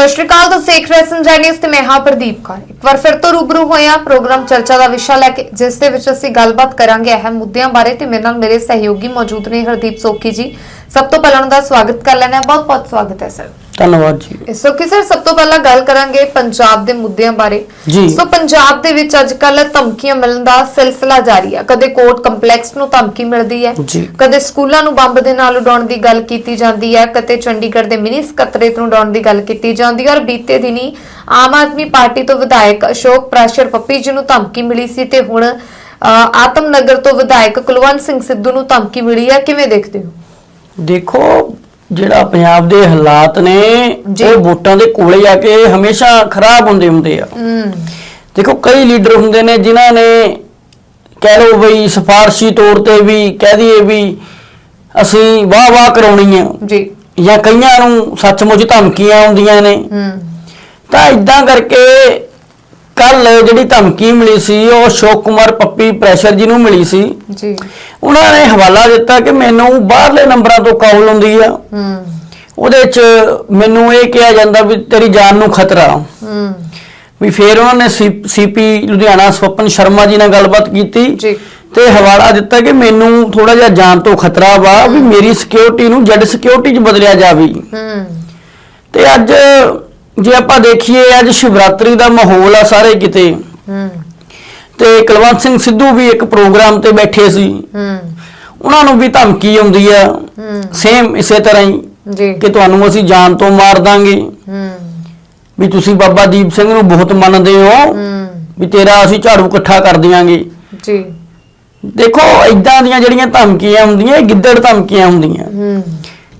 ਸਤਿ ਸ਼੍ਰੀ ਅਕਾਲ ਤੁਸੀਂ ਦੇਖ ਰਹੇ ਸੰਜੈ ਨਿਊਜ਼ ਤੇ ਮੈਂ ਹਾਂ ਪ੍ਰਦੀਪ ਕੌਰ। ਇੱਕ ਵਾਰ ਫਿਰ ਤੋਂ ਰੂਬਰੂ ਹੋਇਆ ਪ੍ਰੋਗਰਾਮ ਚਰਚਾ ਦਾ ਵਿਸ਼ਾ ਲੈ ਕੇ, ਜਿਸ ਦੇ ਵਿੱਚ ਅਸੀਂ ਗੱਲਬਾਤ ਕਰਾਂਗੇ ਅਹਿਮ ਮੁੱਦਿਆਂ ਬਾਰੇ ਤੇ ਮੇਰੇ ਨਾਲ ਮੇਰੇ ਸਹਿਯੋਗੀ ਮੌਜੂਦ ਨੇ ਹਰਦੀਪ ਸੋਖੀ ਜੀ। ਸਭ ਤੋਂ ਪਹਿਲਾਂ ਉਹਨਾਂ ਦਾ ਸਵਾਗਤ ਕਰ ਲੈਣਾ ਬਹੁਤ ਬਹੁਤ ਸਵਾਗਤ ਹੈ, ਸਰ। ਧੰਨਵਾਦ ਜੀ। ਸੋਖੀ ਸਰ ਸਭ ਤੋਂ ਪਹਿਲਾਂ ਗੱਲ ਕਰਾਂਗੇ ਪੰਜਾਬ ਦੇ ਮੁੱਦਿਆਂ ਬਾਰੇ। ਜੀ। ਸੋ ਪੰਜਾਬ ਦੇ ਵਿੱਚ ਅੱਜ ਕੱਲ ਧਮਕੀਆਂ ਮਿਲਣ ਦਾ ਸਿਲਸਿਲਾ ਜਾਰੀ ਹੈ ਕਦੇ ਕੋਰਟ ਕੰਪਲੈਕਸ ਨੂੰ ਧਮਕੀ ਮਿਲਦੀ ਹੈ। ਜੀ। ਕਦੇ ਸਕੂਲਾਂ ਨੂੰ ਬੰਬ ਦੇ ਨਾਲ ਉਡਾਉਣ ਦੀ ਗੱਲ ਕੀਤੀ ਜਾਂਦੀ ਹੈ। ਕਦੇ ਚੰਡੀਗੜ੍ਹ ਦੇ ਮਿਨੀ ਸਕੱਤਰੇਤ ਨੂੰ ਉਡਾਉਣ ਦੀ ਗੱਲ ਕੀਤੀ ਜਾਂਦੀ ਹੈ। ਔਰ ਬੀਤੇ ਦਿਨੀ ਆਮ ਆਦਮੀ ਪਾਰਟੀ ਤੋਂ ਵਿਧਾਇਕ ਅਸ਼ੋਕ ਪ੍ਰਾਸ਼ਰ ਪੱਪੀ ਜੀ ਨੂੰ ਧਮਕੀ ਮਿਲੀ ਸੀ ਤੇ ਹੁਣ ਅ, ਆਤਮਨਗਰ ਤੋਂ ਵਿਧਾਇਕ ਕੁਲਵੰਤ ਸਿੰਘ ਸਿੱਧੂ ਨੂੰ ਧਮਕੀ ਮਿਲੀ ਹੈ। ਕਿਵੇਂ ਦੇਖਦੇ ਹੋ? ਦੇਖੋ ਜਿਹੜਾ ਪੰਜਾਬ ਦੇ ਹਾਲਾਤ ਨੇ ਜੀ। ਉਹ ਵੋਟਾਂ ਦੇ ਕੋਲੇ ਆ ਕੇ ਹਮੇਸ਼ਾ ਖਰਾਬ ਹੁੰਦੇ ਹੁੰਦੇ ਆ। ਦੇਖੋ ਕਈ ਲੀਡਰ ਹੁੰਦੇ ਨੇ ਜਿਨ੍ਹਾਂ ਨੇ ਕਹਿ ਲਓ ਬਈ ਸਿਫਾਰਸ਼ੀ ਤੌਰ ਤੇ ਵੀ ਕਹਿ ਦਈਏ ਵੀ ਅਸੀਂ ਵਾਹ ਵਾਹ ਕਰਾਉਣੀ ਆ। ਜੀ। ਜਾਂ ਕਈਆਂ ਨੂੰ ਸੱਚਮੁੱਚ ਧਮਕੀਆਂ ਆਉਂਦੀਆਂ ਨੇ। ਤਾਂ ਇਦਾਂ ਕਰਕੇ ਕੱਲ ਜਿਹੜੀ ਧਮਕੀ ਮਿਲੀ ਸੀ ਉਹ ਅਸ਼ੋਕ ਕੁਮਾਰ ਪੱਪੀ ਪ੍ਰੈਸ਼ਰ ਜੀ ਨੂੰ ਮਿਲੀ ਸੀ। ਜੀ। ਉਹਨਾਂ ਨੇ ਹਵਾਲਾ ਦਿੱਤਾ ਕਿ ਮੈਨੂੰ ਬਾਹਰਲੇ ਨੰਬਰਾਂ ਤੋਂ ਕਾਲ ਹੁੰਦੀ ਆ। ਹੂੰ। ਉਹਦੇ 'ਚ ਮੈਨੂੰ ਇਹ ਕਿਹਾ ਜਾਂਦਾ ਵੀ ਤੇਰੀ ਜਾਨ ਨੂੰ ਖਤਰਾ। ਹੂੰ। ਵੀ ਫਿਰ ਉਹਨਾਂ ਨੇ ਸੀਪੀ ਲੁਧਿਆਣਾ ਸਵਪਨ ਸ਼ਰਮਾ ਜੀ ਨਾਲ ਗੱਲਬਾਤ ਕੀਤੀ ਜੀ। ਤੇ ਹਵਾਲਾ ਦਿੱਤਾ ਕਿ ਮੈਨੂੰ ਥੋੜਾ ਜਿਹਾ ਜਾਨ ਤੋਂ ਖਤਰਾ ਵਾ ਵੀ ਮੇਰੀ ਸਿਕਿਉਰਿਟੀ ਨੂੰ ਜੱਡ ਸਿਕਿਉਰਿਟੀ 'ਚ ਬਦਲਿਆ ਜਾਵੇ। ਹੂੰ। ਤੇ ਅੱਜ ਜੇ ਆਪਾਂ ਦੇਖੀਏ ਅੱਜ ਸ਼ਿਵਰਾਤਰੀ ਦਾ ਮਾਹੌਲ ਆ ਸਾਰੇ ਕਿਤੇ ਹੂੰ। ਤੇ ਕੁਲਵੰਤ ਸਿੰਘ ਸਿੱਧੂ ਵੀ ਇੱਕ ਪ੍ਰੋਗਰਾਮ ਤੇ ਬੈਠੇ ਸੀ। ਹੂੰ। ਉਹਨਾਂ ਨੂੰ ਵੀ ਧਮਕੀ ਆਉਂਦੀ ਆ ਹੂੰ। ਸੇਮ ਇਸੇ ਤਰ੍ਹਾਂ ਹੀ ਜੀ। ਕਿ ਤੁਹਾਨੂੰ ਅਸੀਂ ਜਾਨ ਤੋਂ ਮਾਰ ਦਾਂਗੇ। ਹੂੰ। ਵੀ ਤੁਸੀਂ ਬਾਬਾ ਦੀਪ ਸਿੰਘ ਨੂੰ ਬਹੁਤ ਮੰਨਦੇ ਹੋ ਹੂੰ। ਵੀ ਤੇਰਾ ਅਸੀਂ ਝਾੜੂ ਇਕੱਠਾ ਕਰ ਦਿਆਂਗੇ। ਜੀ। ਦੇਖੋ ਇਦਾਂ ਦੀਆਂ ਜਿਹੜੀਆਂ ਧਮਕੀਆਂ ਹੁੰਦੀਆਂ ਇਹ ਗਿੱਦੜ ਧਮਕੀਆਂ ਹੁੰਦੀਆਂ। ਹੂੰ।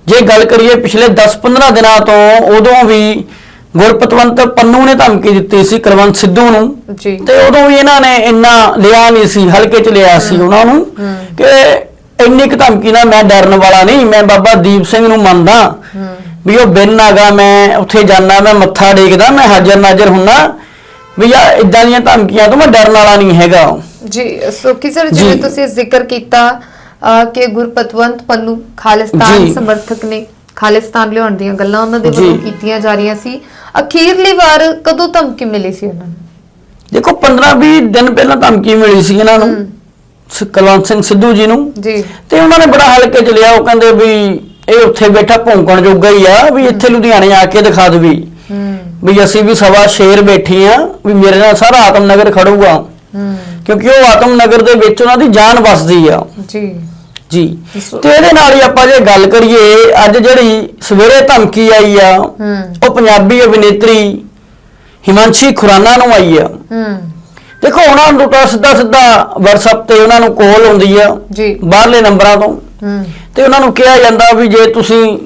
ਜੇ ਗੱਲ ਕਰੀਏ ਪਿਛਲੇ 10-15 ਦਿਨਾਂ ਤੋਂ ਉਦੋਂ ਵੀ ਗੁਰਪਤਵੰਤ ਪੰਨੂ ਨੇ ਧਮਕੀ ਦਿੱਤੀ ਸੀ ਕੁਲਵੰਤ ਸਿੱਧੂ ਨੂੰ। ਜੀ। ਤੇ ਉਦੋਂ ਵੀ ਇਹਨਾਂ ਨੇ ਇੰਨਾ ਲਿਆ ਨਹੀਂ ਸੀ ਹਲਕੇ ਚ ਲਿਆ ਸੀ ਉਹਨਾਂ ਨੂੰ। ਕਿ ਇੰਨੀ ਕੁ ਧਮਕੀ ਨਾਲ ਮੈਂ ਡਰਨ ਵਾਲਾ ਨਹੀਂ ਮੈਂ ਬਾਬਾ ਦੀਪ ਸਿੰਘ ਨੂੰ ਮੰਨਦਾ। ਵੀ ਉਹ ਬਿਨ ਆਗਾ ਮੈਂ ਉੱਥੇ ਜਾਣਾ ਮੈਂ ਮੱਥਾ ਟੇਕਦਾ ਮੈਂ ਹਾਜ਼ਰ ਨਾਜ਼ਰ ਹੁੰਨਾ ਵੀ ਆ ਇਦਾਂ ਦੀਆਂ ਧਮਕੀਆਂ ਤੋਂ ਮੈਂ ਡਰਨ ਵਾਲਾ ਨਹੀਂ ਹੈਗਾ। ਜੀ ਸੋਕੀ ਸਰ ਜਿਵੇਂ। ਤੁਸੀਂ ਜ਼ਿਕਰ ਕੀਤਾ ਕਿ ਗੁਰਪਤਵੰਤ ਪੰਨੂ ਖਾਲਿਸਤਾਨ। ਸਮਰਥਕ ਨੇ। ਖਾਲਿਸਤਾਨ ਲਿਆਉਣ ਦੀਆਂ ਗੱਲਾਂ ਉਹਨਾਂ ਦੇ ਵੱਲੋਂ। ਕੀਤੀਆਂ ਜਾ ਰਹੀਆਂ ਸੀ। ਅਖੀਰਲੀ ਵਾਰ ਕਦੋਂ ਧਮਕੀ ਮਿਲੀ ਸੀ ਉਹਨਾਂ ਨੂੰ? ਦੇਖੋ 15-20 ਦਿਨ ਪਹਿਲਾਂ ਧਮਕੀ ਮਿਲੀ ਸੀ ਇਹਨਾਂ ਨੂੰ ਕੁਲਵੰਤ ਸਿੰਘ ਸਿੱਧੂ ਜੀ ਨੂੰ। ਜੀ। ਤੇ ਉਹਨਾਂ ਨੇ ਬੜਾ ਹਲਕੇ ਚ ਲਿਆ ਉਹ ਕਹਿੰਦੇ ਵੀ ਇਹ ਉੱਥੇ ਬੈਠਾ ਭੌਂਕਣ ਜੋਗਾ ਹੀ ਆ ਵੀ ਇੱਥੇ ਲੁਧਿਆਣੇ ਆ ਕੇ ਦਿਖਾ ਦੇਵੀ ਹੂੰ। ਵੀ ਅਸੀਂ ਵੀ ਸਵਾ ਸ਼ੇਰ ਬੈਠੇ ਆ ਵੀ ਮੇਰੇ ਨਾਲ ਸਾਰਾ ਆਤਮਨਗਰ ਖੜੂਗਾ। ਹੂੰ। ਕਿਉਂਕਿ ਉਹ ਆਤਮਨਗਰ ਦੇ ਵਿੱਚ ਉਹਨਾਂ ਦੀ ਜਾਨ ਵਸਦੀ ਆ। ਜੀ। ਜੀ। ਤੇ ਇਹਦੇ ਨਾਲ ਹੀ ਆਪਾਂ ਜੇ ਗੱਲ ਕਰੀਏ ਅੱਜ ਜਿਹੜੀ ਸਵੇਰੇ ਧਮਕੀ ਆਈ ਆ ਉਹ ਪੰਜਾਬੀ ਅਭਿਨੇਤਰੀ ਹਿਮਾਂਸ਼ੀ ਖੁਰਾਨਾ ਨੂੰ ਆਈ ਆ। ਹੂੰ। ਦੇਖੋ ਉਹਨਾਂ ਨੂੰ ਤਾਂ ਸਿੱਧਾ ਸਿੱਧਾ WhatsApp ਤੇ ਉਹਨਾਂ ਨੂੰ ਕਾਲ ਆਉਂਦੀ ਆ ਜੀ। ਬਾਹਰਲੇ ਨੰਬਰਾਂ ਤੋਂ। ਹੂੰ। ਤੇ ਉਹਨਾਂ ਨੂੰ ਕਿਹਾ ਜਾਂਦਾ ਵੀ ਜੇ ਤੁਸੀਂ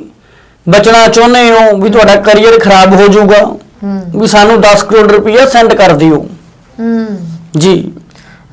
ਬਚਣਾ ਚਾਹੁੰਦੇ ਹੋ ਵੀ ਤੁਹਾਡਾ ਕੈਰੀਅਰ ਖਰਾਬ ਹੋ ਜਾਊਗਾ ਹੂੰ। ਵੀ ਸਾਨੂੰ 10 ਕਰੋੜ ਰੁਪਈਆ ਸੈਂਡ ਕਰ ਦਿਓ। ਹੂੰ। ਜੀ।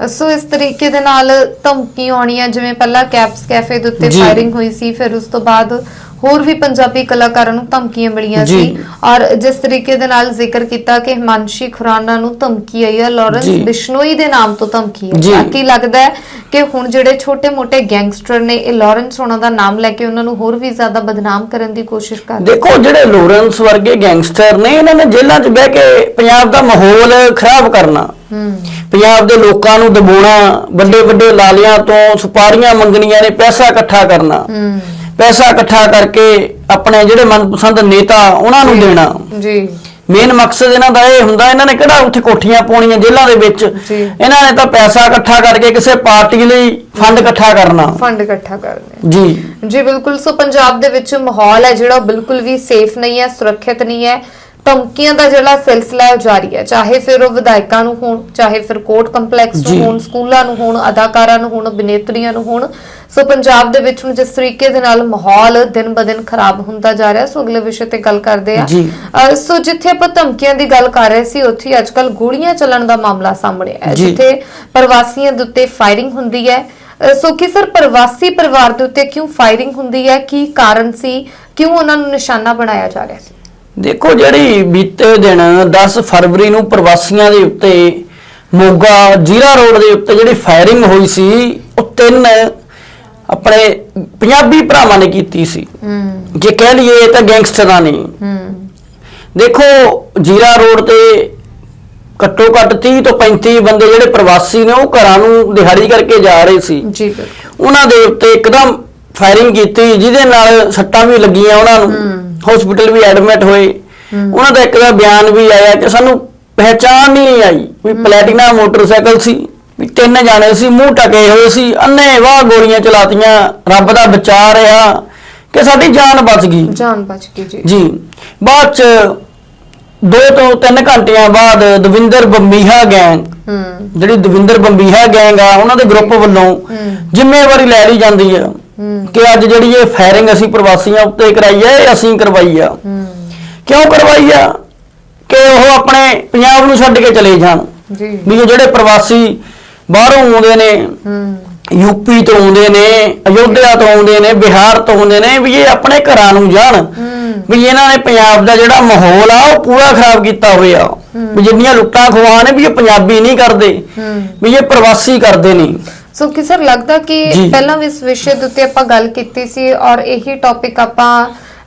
ਸੋ ਇਸ ਤਰੀਕੇ ਦੇ ਨਾਲ ਧਮਕੀ ਆਉਣੀਆਂ ਜਿਵੇਂ ਪਹਿਲਾਂ ਕੈਪਸ ਕੈਫੇ ਦੇ ਉੱਤੇ ਜੀ। ਫਾਇਰਿੰਗ ਹੋਈ ਸੀ ਫਿਰ ਉਸ ਤੋਂ ਬਾਅਦ ਹੋਰ ਵੀ ਪੰਜਾਬੀ ਕਲਾਕਾਰਾਂ ਨੂੰ ਧਮਕੀਆਂ ਮਿਲੀਆਂ ਜੀ। ਸੀ ਔਰ ਜਿਸ ਤਰੀਕੇ ਦੇ ਨਾਲ ਜ਼ਿਕਰ ਕੀਤਾ ਕਿ ਹਿਮਾਂਸ਼ੀ ਖੁਰਾਨਾ ਨੂੰ ਧਮਕੀ ਆਈ ਹੈ ਲਾਰੈਂਸ ਜੀ। ਬਿਸ਼ਨੋਈ ਦੇ ਨਾਮ ਤੋਂ ਧਮਕੀ ਹੈ ਜੀ। ਕੀ ਲੱਗਦਾ ਹੈ ਕਿ ਹੁਣ ਜਿਹੜੇ ਛੋਟੇ-ਮੋਟੇ ਗੈਂਗਸਟਰ ਨੇ ਇਹ ਲਾਰੈਂਸ ਹੋਣਾ ਦਾ ਨਾਮ ਲੈ ਕੇ ਉਹਨਾਂ ਨੂੰ ਹੋਰ ਵੀ ਜ਼ਿਆਦਾ ਬਦਨਾਮ ਕਰਨ ਦੀ ਕੋਸ਼ਿਸ਼ ਕਰ ਰਹੇ ਦੇਖੋ ਜਿਹੜੇ ਲੋਰੈਂਸ ਵਰਗੇ ਗੈਂਗਸਟਰ ਨੇ ਇਹਨਾਂ ਨੇ ਜੇਲ੍ਹਾਂ 'ਚ ਬਹਿ ਕੇ ਪੰਜਾਬ ਦਾ ਮਾਹੌਲ ਖਰਾਬ ਕਰਨਾ ਪੰਜਾਬ ਦੇ ਲੋਕਾਂ ਨੂੰ ਦਬਾਉਣਾ ਵੱਡੇ ਵੱਡੇ ਲਾਲਿਆਂ ਤੋਂ ਸੁਪਾਰੀਆਂ ਮੰਗਣੀਆਂ ਨੇ ਪੈਸਾ ਇਕੱਠਾ ਕਰਨਾ। ਪੈਸਾ ਇਕੱਠਾ ਕਰਕੇ ਆਪਣੇ ਜਿਹੜੇ ਮਨਪਸੰਦ ਨੇਤਾ ਉਹਨਾਂ ਨੂੰ ਦੇਣਾ। ਜੀ। ਮੇਨ ਮਕਸਦ ਇਹਨਾਂ ਦਾ ਇਹ ਹੁੰਦਾ ਇਹਨਾਂ ਨੇ ਕਿਹੜਾ ਉੱਥੇ ਕੋਠੀਆਂ ਪਾਉਣੀਆਂ ਜੇਲ੍ਹਾਂ ਦੇ ਵਿੱਚ। ਇਹਨਾਂ ਨੇ ਤਾਂ ਪੈਸਾ ਇਕੱਠਾ ਕਰਕੇ ਕਿਸੇ ਪਾਰਟੀ ਲਈ ਫੰਡ ਇਕੱਠਾ ਕਰਨਾ। ਫੰਡ ਇਕੱਠਾ ਕਰਨੇ। ਜੀ। ਜੀ ਬਿਲਕੁਲ। ਸੋ ਪੰਜਾਬ ਦੇ ਵਿੱਚ ਮਾਹੌਲ ਹੈ ਜਿਹੜਾ ਬਿਲਕੁਲ ਵੀ ਸੇਫ ਨਹੀਂ ਹੈ ਸੁਰੱਖਿਅਤ ਨਹੀਂ ਹੈ। ਧਮਕੀਆਂ ਦਾ ਜਿਹੜਾ ਸਿਲਸਿਲਾ ਹੈ ਉਹ ਜਾਰੀ ਹੈ। ਚਾਹੇ ਫਿਰ ਉਹ ਵਿਧਾਇਕਾਂ ਨੂੰ ਹੋਣ ਚਾਹੇ ਫਿਰ ਕੋਰਟ ਕੰਪਲੈਕਸ ਨੂੰ। ਹੋਣ ਸਕੂਲਾਂ ਨੂੰ ਹੋਣ ਅਦਾਕਾਰਾਂ ਨੂੰ ਹੋਣ ਅਭਿਨੇਤਰੀਆਂ ਨੂੰ ਹੋਣ। ਸੋ ਪੰਜਾਬ ਦੇ ਵਿੱਚ ਹੁਣ ਜਿਸ ਤਰੀਕੇ ਦੇ ਨਾਲ ਮਾਹੌਲ ਦਿਨ ਬ ਦਿਨ ਖਰਾਬ ਹੁੰਦਾ ਜਾ ਰਿਹਾ ਸੋ ਅਗਲੇ ਵਿਸ਼ੇ ਤੇ ਗੱਲ ਕਰਦੇ ਆ ਸੋ ਜਿੱਥੇ ਆਪਾਂ ਧਮਕੀਆਂ ਦੀ ਗੱਲ ਕਰ ਰਹੇ ਸੀ ਉੱਥੇ ਅੱਜ ਕੱਲ ਗੋਲੀਆਂ ਚੱਲਣ ਦਾ ਮਾਮਲਾ ਸਾਹਮਣੇ ਆਇਆ। ਜਿੱਥੇ ਪ੍ਰਵਾਸੀਆਂ ਦੇ ਉੱਤੇ ਫਾਇਰਿੰਗ ਹੁੰਦੀ ਹੈ। ਸੋ ਕਿ ਸਰ ਪ੍ਰਵਾਸੀ ਪਰਿਵਾਰ ਦੇ ਉੱਤੇ ਕਿਉਂ ਫਾਇਰਿੰਗ ਹੁੰਦੀ ਹੈ? ਕੀ ਕਾਰਨ ਸੀ? ਕਿਉਂ ਉਹਨਾਂ ਨੂੰ ਨਿਸ਼ਾਨਾ ਬਣਾਇਆ ਜਾ ਰਿਹਾ ਸੀ? ਦੇਖੋ ਜਿਹੜੀ ਬੀਤੇ ਦਿਨ 10 ਫਰਵਰੀ ਨੂੰ ਪ੍ਰਵਾਸੀਆਂ ਦੇ ਉੱਤੇ ਮੋਗਾ ਜੀਰਾ ਰੋਡ ਦੇ ਉੱਤੇ ਜਿਹੜੀ ਫਾਇਰਿੰਗ ਹੋਈ ਸੀ ਉਹ ਤਿੰਨ ਆਪਣੇ ਪੰਜਾਬੀ ਭਰਾਵਾਂ ਨੇ ਕੀਤੀ ਸੀ। ਜੇ ਕਹਿ ਲਈਏ ਤਾਂ ਗੈਂਗਸਟਰਾਂ ਨੇ। ਦੇਖੋ ਜੀਰਾ ਰੋਡ ਤੇ ਘੱਟੋ ਘੱਟ 30 ਤੋਂ 35 ਬੰਦੇ ਜਿਹੜੇ ਪ੍ਰਵਾਸੀ ਨੇ ਉਹ ਘਰਾਂ ਨੂੰ ਦਿਹਾੜੀ ਕਰਕੇ ਜਾ ਰਹੇ ਸੀ। ਜੀ ਬਿਲਕੁਲ। ਉਹਨਾਂ ਦੇ ਉੱਤੇ ਇੱਕਦਮ ਫਾਇਰਿੰਗ ਕੀਤੀ ਜਿਹਦੇ ਨਾਲ ਸੱਟਾਂ ਵੀ ਲੱਗੀਆਂ ਉਹਨਾਂ ਨੂੰ। ਹਸਪੀਟਲ ਵੀ ਐਡਮਿਟ ਹੋਏ। ਉਹਨਾਂ ਦਾ ਇੱਕ ਦਾ ਬਿਆਨ ਵੀ ਆਇਆ ਕਿ ਸਾਨੂੰ ਪਹਿਚਾਣ ਹੀ ਨਹੀਂ ਆਈ ਵੀ ਪਲੈਟੀਨਾ ਮੋਟਰਸਾਈਕਲ ਸੀ ਵੀ ਤਿੰਨ ਜਾਣੇ ਸੀ ਮੂੰਹ ਟਕੇ ਹੋਏ ਸੀ ਅੰਨੇ ਵਾਹ ਗੋਲੀਆਂ ਚਲਾਤੀਆਂ ਰੱਬ ਦਾ ਬਚਾ ਰਿਹਾ ਕਿ ਸਾਡੀ ਜਾਨ ਬਚ ਗਈ। ਜਾਨ ਬਚ ਗਈ ਜੀ। ਜੀ। ਬਾਅਦ ਚ ਦੋ ਤੋਂ ਤਿੰਨ ਘੰਟਿਆਂ ਬਾਅਦ ਦਵਿੰਦਰ ਬੰਬੀਹਾ ਗੈਂਗ ਹੂੰ। ਜਿਹੜੀ ਦਵਿੰਦਰ ਬੰਬੀਹਾ ਗੈਂਗ ਆ ਉਹਨਾਂ ਦੇ ਗਰੁੱਪ ਵੱਲੋਂ ਜ਼ਿੰਮੇਵਾਰੀ ਲੈ ਲਈ ਜਾਂਦੀ ਆ। ਕਿ ਅੱਜ ਜਿਹੜੀ ਇਹ ਫਾਇਰਿੰਗ ਅਸੀਂ ਪ੍ਰਵਾਸੀਆਂ ਉੱਤੇ ਕਰਾਈ ਆ ਇਹ ਅਸੀਂ ਕਰਵਾਈ ਆ। ਕਿਉਂ ਕਰਵਾਈ ਆ? ਕਿ ਉਹ ਆਪਣੇ ਪੰਜਾਬ ਨੂੰ ਛੱਡ ਕੇ ਚਲੇ ਜਾਣ। ਜੀ। ਵੀ ਜਿਹੜੇ ਪ੍ਰਵਾਸੀ ਬਾਹਰੋਂ ਆਉਂਦੇ ਨੇ ਹੂੰ ਯੂਪੀ ਤੋਂ ਆਉਂਦੇ ਨੇ ਅਯੋਧਿਆ ਤੋਂ ਆਉਂਦੇ ਨੇ ਬਿਹਾਰ ਤੋਂ ਆਉਂਦੇ ਨੇ ਵੀ ਇਹ ਆਪਣੇ ਘਰਾਂ ਨੂੰ ਜਾਣ। ਵੀ ਇਹਨਾਂ ਨੇ ਪੰਜਾਬ ਦਾ ਜਿਹੜਾ ਮਾਹੌਲ ਆ ਉਹ ਪੂਰਾ ਖਰਾਬ ਕੀਤਾ ਹੋਇਆ। ਵੀ ਜਿੰਨੀਆਂ ਲੁੱਟਾਂ ਖੋਹਾਂ ਨੇ ਵੀ ਇਹ ਪੰਜਾਬੀ ਨਹੀਂ ਕਰਦੇ। ਵੀ ਇਹ ਪ੍ਰਵਾਸੀ ਕਰਦੇ ਨੇ। ਸੋ ਕਿ ਸਰ ਲੱਗਦਾ ਕਿ ਜੀ। ਪਹਿਲਾਂ ਵੀ ਇਸ ਵਿਸ਼ੇ ਦੇ ਉੱਤੇ ਆਪਾਂ ਗੱਲ ਕੀਤੀ ਸੀ ਔਰ ਇਹੀ ਟੌਪਿਕ ਆਪਾਂ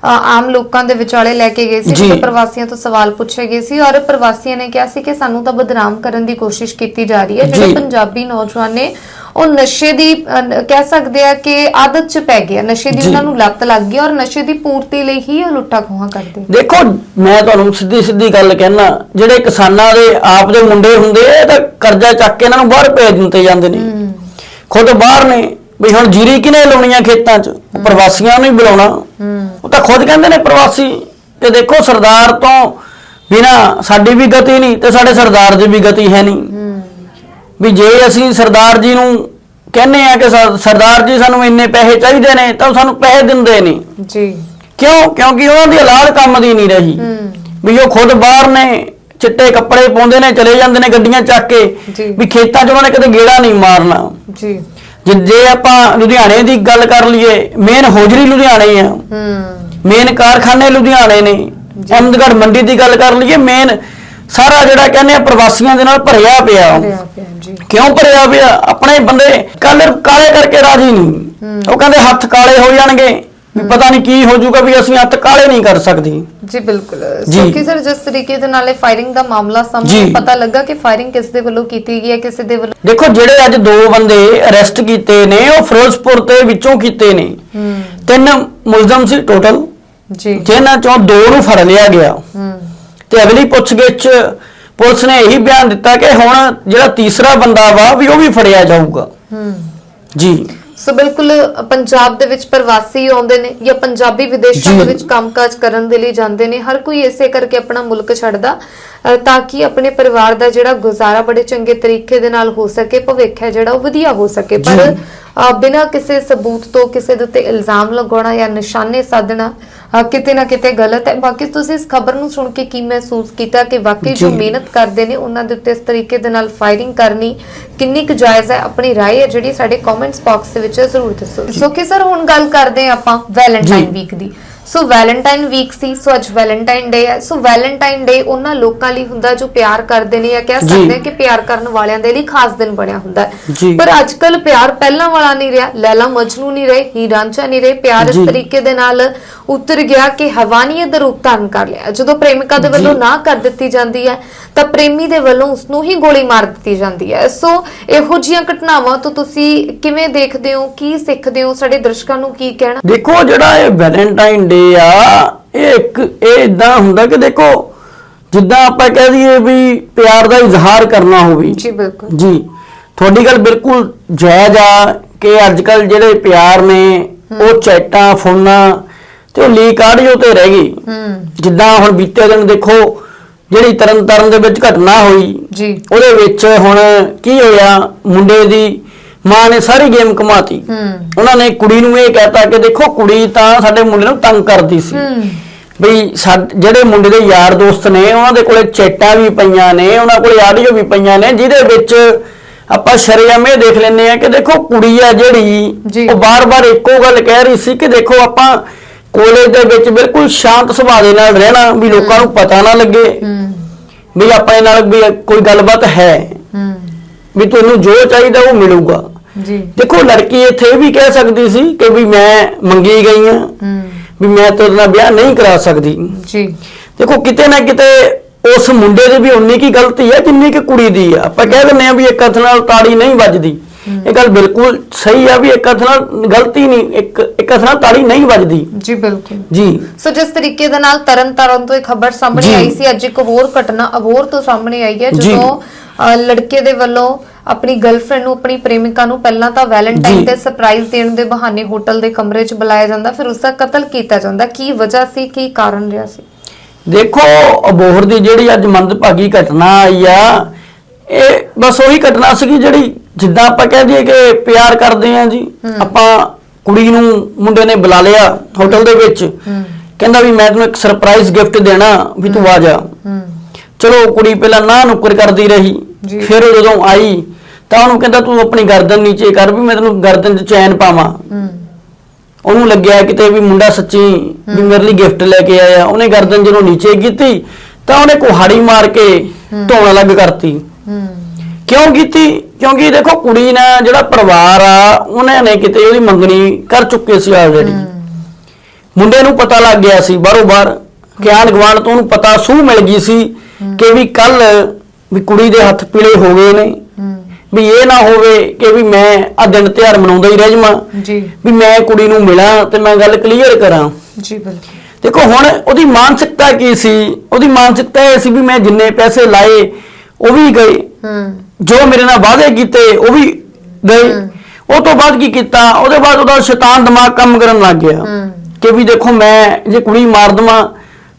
ਅ, ਆਮ ਲੋਕਾਂ ਦੇ ਵਿਚਾਲੇ ਲੈ ਕੇ ਗਏ ਸੀ ਜੀ। ਜਦੋਂ ਪ੍ਰਵਾਸੀਆਂ ਤੋਂ ਸਵਾਲ ਪੁੱਛੇ ਗਏ ਸੀ ਔਰ ਪ੍ਰਵਾਸੀਆਂ ਨੇ ਕਿਹਾ ਸੀ ਕਿ ਸਾਨੂੰ ਤਾਂ ਬਦਨਾਮ ਕਰਨ ਦੀ ਕੋਸ਼ਿਸ਼ ਕੀਤੀ ਜਾ ਰਹੀ ਹੈ ਜਿਹੜੇ ਜੀ। ਪੰਜਾਬੀ ਨੌਜਵਾਨ ਨੇ ਉਹ ਨਸ਼ੇ ਦੀ ਅ, ਨ- ਕਹਿ ਸਕਦੇ ਆ ਕਿ ਆਦਤ 'ਚ ਪੈ ਗਿਆ ਨਸ਼ੇ ਦੀ ਜੀ। ਉਹਨਾਂ ਨੂੰ ਲੱਤ ਲੱਗ ਗਈ ਔਰ ਨਸ਼ੇ ਦੀ ਪੂਰਤੀ ਲਈ ਹੀ ਉਹ ਲੁੱਟਾ ਖੋਹਾਂ ਕਰਦੇ ਦੇਖੋ ਮੈਂ ਤੁਹਾਨੂੰ ਸਿੱਧੀ ਸਿੱਧੀ ਗੱਲ ਕਹਿਣਾ ਜਿਹੜੇ ਕਿਸਾਨਾਂ ਦੇ ਆਪ ਦੇ ਮੁੰਡੇ ਹੁੰਦੇ ਆ ਇਹ ਤਾਂ ਕਰਜ਼ਾ ਚੱਕ ਕੇ ਇਹਨਾਂ ਨੂੰ ਬਾਹਰ ਭੇਜ ਦਿੱਤੇ ਜਾਂਦੇ ਨੇ ਖੁਦ ਬਾਹਰ ਨੇ ਵੀ ਹੁਣ ਜੀਰੀ ਕਿਨੇ ਲਾਉਣੀਆਂ ਖੇਤਾਂ 'ਚ? ਉਹ ਪ੍ਰਵਾਸੀਆਂ ਨੂੰ ਹੀ ਬੁਲਾਉਣਾ। ਉਹ ਤਾਂ ਖੁਦ ਕਹਿੰਦੇ ਨੇ ਪ੍ਰਵਾਸੀ ਕਿ ਦੇਖੋ ਸਰਦਾਰ ਤੋਂ ਬਿਨਾ ਸਾਡੀ ਵੀ ਗਤੀ ਨਹੀਂ ਤੇ ਸਾਡੇ ਸਰਦਾਰ ਦੀ ਵੀ ਗਤੀ ਹੈ ਨਹੀਂ। ਵੀ ਜੇ ਅਸੀਂ ਸਰਦਾਰ ਜੀ ਨੂੰ ਕਹਿੰਨੇ ਆ ਕਿ ਸਰ- ਸਰਦਾਰ ਜੀ ਸਾਨੂੰ ਇੰਨੇ ਪੈਸੇ ਚਾਹੀਦੇ ਨੇ ਤਾਂ ਉਹ ਸਾਨੂੰ ਪੈਸੇ ਦਿੰਦੇ ਨਹੀਂ ਜੀ। ਕਿਉਂ? ਕਿਉਂਕਿ ਉਹਨਾਂ ਦੀ ਔਲਾਦ ਕੰਮ ਦੀ ਨਹੀਂ ਰਹੀ। ਵੀ ਉਹ ਖੁਦ ਬਾਹਰ ਨੇ ਚਿੱਟੇ ਕੱਪੜੇ ਪਾਉਂਦੇ ਨੇ ਚਲੇ ਜਾਂਦੇ ਨੇ ਗੱਡੀਆਂ ਚੱਕ। ਕੇ ਵੀ ਖੇਤਾਂ 'ਚ ਉਹਨਾਂ ਨੇ ਕਦੇ ਗੇੜਾ ਨਹੀਂ ਮਾਰਨਾ। ਜੀ। ਜੇ ਆਪਾਂ ਲੁਧਿਆਣੇ ਦੀ ਗੱਲ ਕਰ ਲਈਏ ਮੇਨ ਹੋਜਰੀ ਲੁਧਿਆਣੇ ਆ। ਹੂੰ। ਮੇਨ ਕਾਰਖਾਨੇ ਲੁਧਿਆਣੇ ਨੇ। ਅਹਿਮਦਗੜ੍ਹ ਮੰਡੀ ਦੀ ਗੱਲ ਕਰ ਲਈਏ ਮੇਨ ਸਾਰਾ ਜਿਹੜਾ ਕਹਿੰਦੇ ਆ ਪ੍ਰਵਾਸੀਆਂ ਦੇ ਨਾਲ ਭਰਿਆ ਪਿਆ। ਕਿਉਂ ਭਰਿਆ ਪਿਆ? ਆਪਣੇ ਬੰਦੇ ਕੱਲ ਕਾਲੇ ਕਰਕੇ ਰਾਜੀ ਨਹੀਂ। ਉਹ ਕਹਿੰਦੇ ਹੱਥ ਕਾਲੇ ਹੋ ਜਾਣਗੇ। ਵੀ ਪਤਾ ਨਹੀਂ ਕੀ ਹੋ ਜਾਊਗਾ ਵੀ ਅਸੀਂ ਹੱਥ ਕਾਲੇ ਨਹੀਂ ਕਰ ਸਕਦੇ। ਜੀ ਬਿਲਕੁਲ। ਜੀ। ਸਰ ਜਿਸ ਤਰੀਕੇ ਦੇ ਨਾਲ ਇਹ ਫਾਇਰਿੰਗ ਦਾ ਮਾਮਲਾ ਸਾਹਮਣੇ ਜੀ। ਪਤਾ ਲੱਗਾ ਕਿ ਫਾਇਰਿੰਗ ਕਿਸ ਦੇ ਵੱਲੋਂ ਕੀਤੀ ਗਈ ਹੈ ਕਿਸੇ ਦੇ ਵੱਲੋਂ ਦੇਖੋ ਜਿਹੜੇ ਅੱਜ ਦੋ ਬੰਦੇ ਅਰੈਸਟ ਕੀਤੇ ਨੇ ਉਹ ਫਿਰੋਜ਼ਪੁਰ ਤੇ ਵਿੱਚੋਂ ਕੀਤੇ ਨੇ। ਹੂੰ। ਤਿੰਨ ਮੁਲਜ਼ਮ ਸੀ ਟੋਟਲ ਜੀ। ਜਿਨ੍ਹਾਂ ਚੋਂ ਦੋ ਨੂੰ ਫੜ ਲਿਆ ਗਿਆ। ਹੂੰ। ਤੇ ਅਗਲੀ ਪੁੱਛਗਿੱਛ ਪੁਲਿਸ ਨੇ ਇਹੀ ਬਿਆਨ ਦਿੱਤਾ ਕਿ ਹੁਣ ਜਿਹੜਾ ਤੀਸਰਾ ਬੰਦਾ ਵਾ ਵੀ ਉਹ ਵੀ ਫੜਿਆ ਜਾਊਗਾ। ਹੂੰ। ਜੀ। ਸੋ ਬਿਲਕੁਲ ਪੰਜਾਬ ਦੇ ਵਿੱਚ ਪ੍ਰਵਾਸੀ ਆਉਂਦੇ ਨੇ ਜਾਂ ਪੰਜਾਬੀ ਵਿਦੇਸ਼ਾਂ। ਦੇ ਵਿੱਚ ਕੰਮਕਾਜ ਕਰਨ ਦੇ ਲਈ ਜਾਂਦੇ ਨੇ ਹਰ ਕੋਈ ਇਸੇ ਕਰਕੇ ਆਪਣਾ ਮੁਲਕ ਛੱਡਦਾ ਤਾਂ ਕਿ ਆਪਣੇ ਪਰਿਵਾਰ ਦਾ ਜਿਹੜਾ ਗੁਜ਼ਾਰਾ ਬੜੇ ਚੰਗੇ ਤਰੀਕੇ ਦੇ ਨਾਲ ਹੋ ਸਕੇ ਭਵਿੱਖ ਹੈ ਜਿਹੜਾ ਉਹ ਵਧੀਆ ਹੋ ਸਕੇ ਪਰ ਬਿਨਾਂ ਕਿਸੇ ਸਬੂਤ ਤੋਂ ਕਿਸੇ ਦੇ ਉੱਤੇ ਇਲਜ਼ਾਮ ਲਗਾਉਣਾ ਜਾਂ ਨਿਸ਼ਾਨੇ ਸਾਧਣਾ ਅ, ਕਿਤੇ ਨਾ ਕਿਤੇ ਗਲਤ ਹੈ ਬਾਕੀ ਤੁਸੀਂ ਇਸ ਖਬਰ ਨੂੰ ਸੁਣ ਕੇ ਕੀ ਮਹਿਸੂਸ ਕੀਤਾ ਕਿ ਵਾਕਈ ਜੋ ਜੀ। ਮਿਹਨਤ ਕਰਦੇ ਨੇ ਉਹਨਾਂ ਦੇ ਉੱਤੇ ਇਸ ਤਰੀਕੇ ਦੇ ਨਾਲ ਫਾਇਰਿੰਗ ਕਰਨੀ ਕਿੰਨੀ ਕੁ ਜਾਇਜ਼ ਹੈ ਆਪਣੀ رائے ਹੈ ਜਿਹੜੀ ਸਾਡੇ ਕਮੈਂਟਸ ਬਾਕਸ ਦੇ ਵਿੱਚ ਜ਼ਰੂਰ ਦੱਸੋ ਸੋ ਕਿ ਸਰ ਹੁਣ ਗੱਲ ਕਰਦੇ ਹਾਂ ਆਪਾਂ ਵੈਲੈਂਟਾਈਨ ਜੀ। ਵੀਕ ਦੀ ਸੋ ਵੈਲੈਂਟਾਈਨ ਵੀਕ ਸੀ ਸੋ ਅੱਜ ਵੈਲੈਂਟਾਈਨ ਡੇ ਹੈ ਸੋ ਵੈਲੈਂਟਾਈਨ ਡੇ ਉਹਨਾਂ ਲੋਕਾਂ ਲਈ ਹੁੰਦਾ ਜੋ ਪਿਆਰ ਕਰਦੇ ਨੇ ਜਾਂ ਕਹਿ। ਸਕਦੇ ਹਾਂ ਕਿ ਪਿਆਰ ਕਰਨ ਵਾਲਿਆਂ ਦੇ ਲਈ ਖਾਸ ਦਿਨ ਬਣਿਆ ਹੁੰਦਾ ਹੈ। ਪਰ ਅੱਜ ਕੱਲ ਪਿਆਰ ਪਹਿਲਾਂ ਵਾਲਾ ਨਹੀਂ ਰਿਹਾ ਲੈਲਾ ਮਜਨੂ ਨਹੀਂ ਰਹੇ ਹੀ ਰਾਂਝਾ ਨਹੀਂ ਰਹੇ ਪਿਆਰ ਇਸ। ਤਰੀਕੇ ਦੇ ਨਾਲ ਉਤਰ ਗਿਆ ਕਿ ਹਵਾਨੀਅਤ ਦਾ ਰੂਪ ਧਾਰਨ ਕਰ ਲਿਆ ਜਦੋਂ ਪ੍ਰੇਮਿਕਾ ਦੇ ਵੱਲੋਂ। ਨਾ ਕਰ ਦਿੱਤੀ ਜਾਂਦੀ ਹੈ ਤਾਂ ਪ੍ਰੇਮੀ ਦੇ ਵੱਲੋਂ ਉਸ ਨੂੰ ਹੀ ਗੋਲੀ ਮਾਰ ਦਿੱਤੀ ਜਾਂਦੀ ਹੈ ਸੋ ਇਹੋ ਜੀਆਂ ਘਟਨਾਵਾਂ ਤੋਂ ਤੁਸੀਂ ਕਿਵੇਂ ਦੇਖਦੇ ਹੋ ਕੀ ਸਿੱਖਦੇ ਹੋ ਸਾਡੇ ਦਰਸ਼ਕਾਂ ਨੂੰ ਕੀ ਕਹਿਣਾ ਦੇਖੋ ਜਿਹੜਾ ਇਹ ਵੈਲੈਂਟਾਈਨ ਡੇ ਆ ਇਹ ਇੱਕ ਇਹ ਇਦਾਂ ਹੁੰਦਾ ਕਿ ਦੇਖੋ ਜਿੱਦਾਂ ਆਪਾਂ ਕਹਿ ਦਈਏ ਵੀ ਪਿਆਰ ਦਾ ਇਜ਼ਹਾਰ ਕਰਨਾ ਹੋਵੇ। ਜੀ ਬਿਲਕੁਲ। ਜੀ ਤੁਹਾਡੀ ਗੱਲ ਬਿਲਕੁਲ ਜਾਇਜ਼ ਆ ਕਿ ਅੱਜ ਕੱਲ ਜਿਹੜੇ ਪਿਆਰ ਨੇ ਉਹ ਚੈਟਾਂ ਫੋਨਾਂ ਤੇ ਉਹ ਲੀਕ ਆਡੀਓ ਤੇ ਰਹਿ ਗਈ। ਹੂੰ। ਜਿੱਦਾਂ ਹੁਣ ਬੀਤੇ ਦਿਨ ਦੇਖੋ ਜਿਹੜੀ ਤਰਨ ਤਾਰਨ ਦੇ ਵਿੱਚ ਘਟਨਾ ਹੋਈ ਜੀ। ਉਹਦੇ ਵਿੱਚ ਹੁਣ ਕੀ ਹੋਇਆ ਮੁੰਡੇ ਦੀ ਮਾਂ ਨੇ ਸਾਰੀ ਗੇਮ ਕਮਾਤੀ ਹੂੰ। ਉਹਨਾਂ ਨੇ ਕੁੜੀ ਨੂੰ ਇਹ ਕਹਿਤਾ ਕਿ ਦੇਖੋ ਕੁੜੀ ਤਾਂ ਸਾਡੇ ਮੁੰਡੇ ਨੂੰ ਤੰਗ ਕਰਦੀ ਸੀ। ਸਾ- ਜਿਹੜੇ ਮੁੰਡੇ ਦੇ ਯਾਰ ਦੋਸਤ ਨੇ ਉਹਨਾਂ ਦੇ ਕੋਲੇ ਚੈਟਾਂ ਵੀ ਪਈਆਂ ਨੇ ਉਹਨਾਂ ਕੋਲੇ ਆਡੀਓ ਵੀ ਪਈਆਂ ਨੇ ਜਿਹਦੇ ਵਿੱਚ ਆਪਾਂ ਸ਼ਰੇਆਮ ਇਹ ਦੇਖ ਲੈਂਦੇ ਆ ਕਿ ਦੇਖੋ ਕੁੜੀ ਆ ਜੀ। ਜਿਹੜੀ ਉਹ ਬਾਰ-ਬਾਰ ਇੱਕੋ ਗੱਲ ਕਹਿ ਰਹੀ ਸੀ ਕਿ ਦੇਖੋ ਆਪਾਂ ਕਾਲਜ ਦੇ ਵਿੱਚ ਬਿਲਕੁਲ ਸ਼ਾਂਤ ਸੁਭਾਅ ਦੇ ਨਾਲ ਰਹਿਣਾ ਵੀ ਲੋਕਾਂ ਨੂੰ ਪਤਾ ਨਾ ਲੱਗੇ। ਵੀ ਆਪਣੇ ਨਾਲ ਵੀ ਕੋਈ ਗੱਲਬਾਤ ਹੈ। ਹੂੰ। ਵੀ ਤੁਹਾਨੂੰ ਜੋ ਚਾਹੀਦਾ ਉਹ ਮਿਲੂਗਾ। ਜੀ। ਦੇਖੋ ਲੜਕੀ ਇੱਥੇ ਇਹ ਵੀ ਕਹਿ ਸਕਦੀ ਸੀ ਕਿ ਵੀ ਮੈਂ ਮੰਗੀ ਗਈ ਹੂੰ। ਵੀ ਮੈਂ ਤੇਰੇ ਨਾਲ ਵਿਆਹ ਨਹੀਂ ਕਰਾ ਸਕਦੀ। ਜੀ। ਦੇਖੋ ਕਿਤੇ ਨਾ ਕਿਤੇ ਉਸ ਮੁੰਡੇ ਦੀ ਵੀ ਉਨੀ ਕੀ ਗਲਤੀ ਹੈ ਜਿੰਨੀ ਕਿ ਕੁੜੀ ਦੀ ਆ। ਆਪਾਂ ਕਹਿ ਦਿੰਦੇ ਆ ਵੀ ਇੱਕ ਹੱਥ ਨਾਲ ਤਾੜੀ ਨਹੀਂ ਵੱਜਦੀ। ਇਹ ਗੱਲ ਬਿਲਕੁਲ ਸਹੀ ਆ ਵੀ ਇੱਕ ਹੱਥ ਨਾਲ ਗਲਤੀ ਨਹੀਂ ਇੱਕ ਇੱਕ ਹੱਥ ਨਾਲ ਤਾੜੀ ਨਹੀਂ ਵੱਜਦੀ। ਜੀ ਬਿਲਕੁਲ। ਜੀ। ਸੋ ਜਿਸ ਤਰੀਕੇ ਦੇ ਨਾਲ ਤਰਨ ਤਾਰਨ ਤੋਂ ਇੱਕ ਖਬਰ ਸਾਹਮਣੇ। ਆਈ ਸੀ ਅੱਜ ਇੱਕ ਹੋਰ ਘਟਨਾ ਅਬੋਰ ਤੋਂ ਸਾਹਮਣੇ ਆਈ ਹੈ। ਜਦੋਂ ਲੜਕੇ ਦੇ ਵੱਲੋਂ ਆਪਣੀ ਗਰਲਫ੍ਰੈਂਡ ਨੂੰ ਆਪਣੀ ਪ੍ਰੇਮਿਕਾ ਨੂੰ ਪਹਿਲਾਂ ਤਾਂ ਵੈਲੈਂਟਾਈਨ। ਤੇ ਸਰਪ੍ਰਾਈਜ਼ ਦੇਣ ਦੇ ਬਹਾਨੇ ਹੋਟਲ ਦੇ ਕਮਰੇ 'ਚ ਬੁਲਾਇਆ ਜਾਂਦਾ ਫਿਰ ਉਸ ਦਾ ਕਤਲ ਕੀਤਾ ਜਾਂਦਾ। ਕੀ ਵਜ੍ਹਾ ਸੀ ਕੀ ਕਾਰਨ ਰਿਹਾ ਸੀ? ਦੇਖੋ ਅਬੋਹਰ ਦੀ ਜਿਹੜੀ ਅੱਜ ਮੰਦਭਾਗੀ ਘਟਨਾ ਆਈ ਆ ਇਹ ਬਸ ਉਹੀ ਘਟਨਾ ਸੀਗੀ ਜਿਹੜੀ ਜਿੱਦਾਂ ਆਪਾਂ ਕਹਿ ਦਈਏ ਕਿ ਪਿਆਰ ਕਰਦੇ ਆ ਜੀ। ਆਪਾਂ ਕੁੜੀ ਨੂੰ ਮੁੰਡੇ ਨੇ ਬੁਲਾ ਲਿਆ ਹੋਟਲ ਦੇ ਵਿੱਚ। ਕਹਿੰਦਾ ਵੀ ਮੈਂ ਤੈਨੂੰ ਇੱਕ ਸਰਪ੍ਰਾਈਜ਼ ਗਿਫਟ ਦੇਣਾ ਵੀ ਤੂੰ ਆ ਜਾ। ਚਲੋ ਕੁੜੀ ਪਹਿਲਾਂ ਨਾ ਨੁੱਕਰ ਕਰਦੀ ਰਹੀ। ਫਿਰ ਜਦੋਂ ਆਈ ਤਾਂ ਉਹਨੂੰ ਕਹਿੰਦਾ ਤੂੰ ਆਪਣੀ ਗਰਦਨ ਨੀਚੇ ਕਰ ਵੀ ਮੈਂ ਤੈਨੂੰ ਗਰਦਨ 'ਚ ਚੈਨ ਪਾਵਾਂ। ਹੂੰ। ਉਹਨੂੰ ਲੱਗਿਆ ਕਿਤੇ ਵੀ ਮੁੰਡਾ ਸੱਚੀ ਵੀ ਮੇਰੇ ਲਈ ਗਿਫਟ ਲੈ ਕੇ ਆਇਆ। ਉਹਨੇ ਗਰਦਨ ਜਦੋਂ ਨੀਚੇ ਕੀਤੀ ਤਾਂ ਉਹਨੇ ਕੁਹਾੜੀ ਮਾਰ ਕੇ ਧੋਣ ਅਲੱਗ ਕਰਤੀ। ਹੂੰ। ਕਿਉਂ ਕੀਤੀ? ਕਿਉਂਕਿ ਦੇਖੋ ਕੁੜੀ ਨਾਲ ਜਿਹੜਾ ਪਰਿਵਾਰ ਆ ਉਹਨਾਂ ਨੇ ਕਿਤੇ ਉਹਦੀ ਮੰਗਣੀ ਕਰ ਚੁੱਕੇ ਸੀ ਆਲਰੇਡੀ ਮੁੰਡੇ ਨੂੰ ਪਤਾ ਲੱਗ ਗਿਆ ਸੀ ਬਾਹਰੋਂ ਬਾਹਰ ਕਿ ਆਂਢ ਗੁਆਂਢ ਤੋਂ ਉਹਨੂੰ ਪਤਾ ਸੂਹ ਮਿਲ ਗਈ ਸੀ ਕਿ ਵੀ ਕੱਲ ਵੀ ਕੁੜੀ ਦੇ ਹੱਥ ਪੀਲੇ ਹੋ ਗਏ ਨੇ। ਵੀ ਇਹ ਨਾ ਹੋਵੇ ਕਿ ਵੀ ਮੈਂ ਆ ਦਿਨ ਤਿਉਹਾਰ ਮਨਾਉਂਦਾ ਹੀ ਰਹਿ ਜਾਵਾਂ। ਜੀ। ਵੀ ਮੈਂ ਕੁੜੀ ਨੂੰ ਮਿਲਾਂ ਤੇ ਮੈਂ ਗੱਲ ਕਲੀਅਰ ਕਰਾਂ। ਜੀ ਬਿਲਕੁਲ। ਦੇਖੋ ਹੁਣ ਉਹਦੀ ਮਾਨਸਿਕਤਾ ਕੀ ਸੀ? ਉਹਦੀ ਮਾਨਸਿਕਤਾ ਇਹ ਸੀ ਵੀ ਮੈਂ ਜਿੰਨੇ ਪੈਸੇ ਲਾਏ ਉਹ ਵੀ ਗਏ। ਹੂੰ। ਜੋ ਮੇਰੇ ਨਾਲ ਵਾਅਦੇ ਕੀਤੇ ਉਹ ਵੀ ਗਏ। ਉਹ ਤੋਂ ਬਾਅਦ ਕੀ ਕੀਤਾ? ਉਹਦੇ ਬਾਅਦ ਉਹਦਾ ਸ਼ੈਤਾਨ ਦਿਮਾਗ ਕੰਮ ਕਰਨ ਲੱਗ ਗਿਆ। ਹੂੰ। ਕਿ ਵੀ ਦੇਖੋ ਮੈਂ ਜੇ ਕੁੜੀ ਮਾਰ ਦਵਾਂ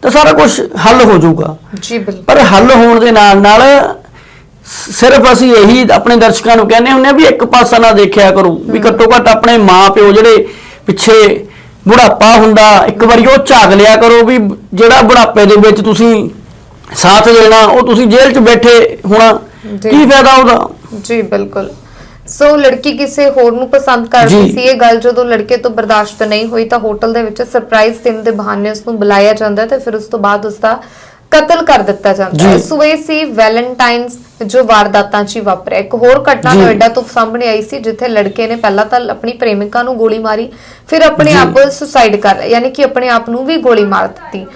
ਤਾਂ ਸਾਰਾ ਕੁਝ ਹੱਲ ਹੋ ਜਾਊਗਾ। ਜੀ ਬਿਲਕੁਲ। ਪਰ ਹੱਲ ਹੋਣ ਦੇ ਨਾਲ ਨਾਲ ਸਿਰਫ ਅਸੀਂ ਇਹੀ ਆਪਣੇ ਦਰਸ਼ਕਾਂ ਨੂੰ ਕਹਿੰਦੇ ਹੁੰਦੇ ਆ ਵੀ ਇੱਕ ਪਾਸਾ ਨਾ ਦੇਖਿਆ ਕਰੋ ਵੀ ਘੱਟੋ ਘੱਟ ਆਪਣੇ ਮਾਪਿਓ ਜਿਹੜੇ ਪਿੱਛੇ ਬੁਢਾਪਾ ਹੁੰਦਾ ਇੱਕ ਵਾਰੀ ਉਹ ਝਾਕ ਲਿਆ ਕਰੋ ਵੀ ਜਿਹੜਾ ਬੁਢਾਪੇ ਦੇ ਵਿੱਚ ਤੁਸੀਂ ਸਾਥ ਦੇਣਾ ਉਹ ਤੁਸੀਂ ਜੇਲ੍ਹ 'ਚ ਬੈਠੇ ਹੋਣਾ ਜੀ। ਕੀ ਫਾਇਦਾ ਉਹਦਾ ਜੀ ਬਿਲਕੁਲ ਸੋ ਲੜਕੀ ਕਿਸੇ ਹੋਰ ਨੂੰ ਪਸੰਦ ਕਰਦੀ ਜੀ। ਸੀ ਇਹ ਗੱਲ ਜਦੋਂ ਲੜਕੇ ਤੋਂ ਬਰਦਾਸ਼ਤ ਨਹੀਂ ਹੋਈ ਤਾਂ ਹੋਟਲ ਦੇ ਵਿੱਚ ਸਰਪ੍ਰਾਈਜ਼ ਦੇਣ ਦੇ ਬਹਾਨੇ ਉਸ ਨੂੰ ਬੁਲਾਇਆ ਜਾਂਦਾ ਹੈ ਤੇ ਫਿਰ ਉਸ ਤੋਂ ਬਾਅਦ ਉਸ ਦਾ ਕਤਲ ਕਰ ਦਿੱਤਾ ਜਾਂਦਾ ਹੈ। ਸੋ ਇਹ ਸੀ ਵੈਲੈਂਟਾਈਨਸ ਜੋ ਵਾਰਦਾਤਾਂ 'ਚ ਵਾਪਰਿਆ ਇੱਕ ਹੋਰ ਘਟਨਾ। ਨੋਇਡਾ ਤੋਂ ਸਾਹਮਣੇ ਆਈ ਸੀ ਜਿੱਥੇ ਲੜਕੇ ਨੇ ਪਹਿਲਾਂ ਤਾਂ ਆਪਣੀ ਪ੍ਰੇਮਿਕਾ ਨੂੰ ਗੋਲੀ ਮਾਰੀ ਫਿਰ ਆਪਣੇ। ਆਪ ਸੁਸਾਈਡ ਕਰ ਲਿਆ ਯਾਨੀ ਕਿ ਆਪਣੇ ਆਪ ਨੂੰ ਵੀ ਗੋਲੀ ਮਾਰ ਦਿੱਤੀ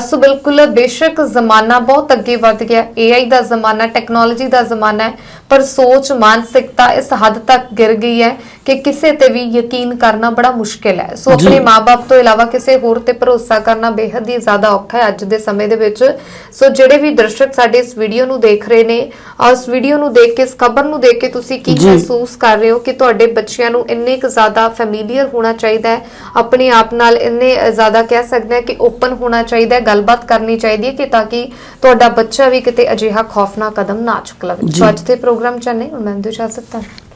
ਸੋ ਬਿਲਕੁਲ ਬੇਸ਼ੱਕ ਜ਼ਮਾਨਾ ਬਹੁਤ ਅੱਗੇ ਵੱਧ ਗਿਆ AI ਦਾ ਜ਼ਮਾਨਾ ਟੈਕਨੋਲੋਜੀ ਦਾ ਜ਼ਮਾਨਾ ਹੈ ਪਰ ਸੋਚ ਮਾਨਸਿਕਤਾ ਇਸ ਹੱਦ ਤੱਕ ਗਿਰ ਗਈ ਹੈ ਕਿ ਕਿਸੇ ਤੇ ਵੀ ਯਕੀਨ ਕਰਨਾ ਬੜਾ ਮੁਸ਼ਕਿਲ ਹੈ। ਸੋ। ਆਪਣੇ ਮਾਪੇ ਤੋਂ ਇਲਾਵਾ ਕਿਸੇ ਹੋਰ ਤੇ ਭਰੋਸਾ ਕਰਨਾ ਬੇहद ਹੀ ਜ਼ਿਆਦਾ ਔਖਾ ਹੈ ਅੱਜ ਦੇ ਸਮੇਂ ਦੇ ਵਿੱਚ। ਸੋ ਜਿਹੜੇ ਵੀ ਦਰਸ਼ਕ ਸਾਡੇ ਇਸ ਵੀਡੀਓ ਨੂੰ ਦੇਖ ਰਹੇ ਨੇ ਇਸ ਵੀਡੀਓ ਨੂੰ ਦੇਖ ਕੇ ਇਸ ਖਬਰ ਨੂੰ ਦੇਖ ਕੇ ਤੁਸੀਂ ਕੀ। ਮਹਿਸੂਸ ਕਰ ਰਹੇ ਹੋ ਕਿ ਤੁਹਾਡੇ ਬੱਚਿਆਂ ਨੂੰ ਇੰਨੇ ਕੁ ਜ਼ਿਆਦਾ ਫੈਮੀਲੀਅਰ ਹੋਣਾ ਚਾਹੀਦਾ ਹੈ? ਆਪਣੇ ਆਪ ਨਾਲ ਇੰਨੇ ਜ਼ਿਆਦਾ ਕਹਿ ਸਕਦੇ ਹਾਂ ਕਿ ਓਪਨ ਹੋਣਾ ਚਾਹੀਦਾ ਹੈ ਗੱਲਬਾਤ ਕਰਨੀ ਚਾਹੀਦੀ ਹੈ ਕਿ ਤਾਂ ਕਿ ਤੁਹਾਡਾ ਬੱਚਾ ਵੀ ਕਿਤੇ ਅਜਿਹਾ ਖੌਫਨਾਕ ਕਦਮ ਨਾ ਚੁੱਕ ਲਵੇ। ਅੱਜ ਦੇ ਪ੍ਰੋਗਰਾਮ ਚ ਨਹੀਂ ਹੁਣ ਮੈਂ ਇਜਾਜ਼ਤ ਹਾਂ